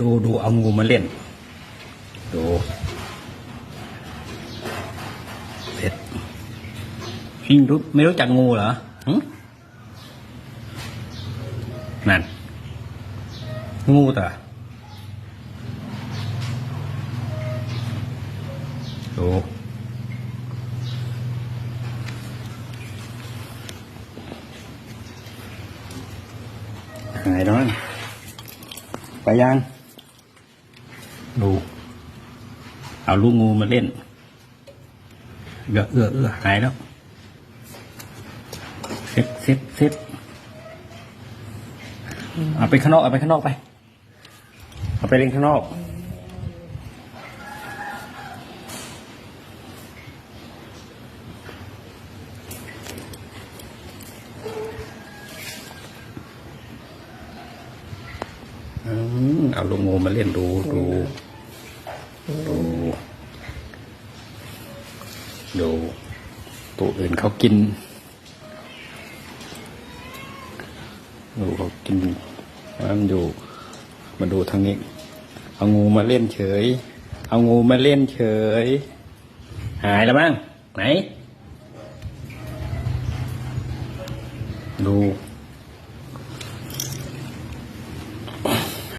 ดูดูเอางูมาเล่น ดูเผ็ดอิงรู้ไม่รู้จักงูเหรอหึนั่น งูตาดูหายแล้วนไปยัง ดู เอาลูกงูมาเล่นเอื้อเอื้อเอื้อหายแล้วเซ็ตเซ็ตเซ็ตเอาไปข้างนอกเอาไปข้างนอกไป เอาไปเล่นข้างนอกอืมเอาลูกงูมาเล่นดูดู ดูดูตัวอื่นเขากินดูเขากินมันดูมาดูทางนี้ เอางูมาเล่นเฉย เอางูมาเล่นเฉย หายแล้วมั้งไหน ดู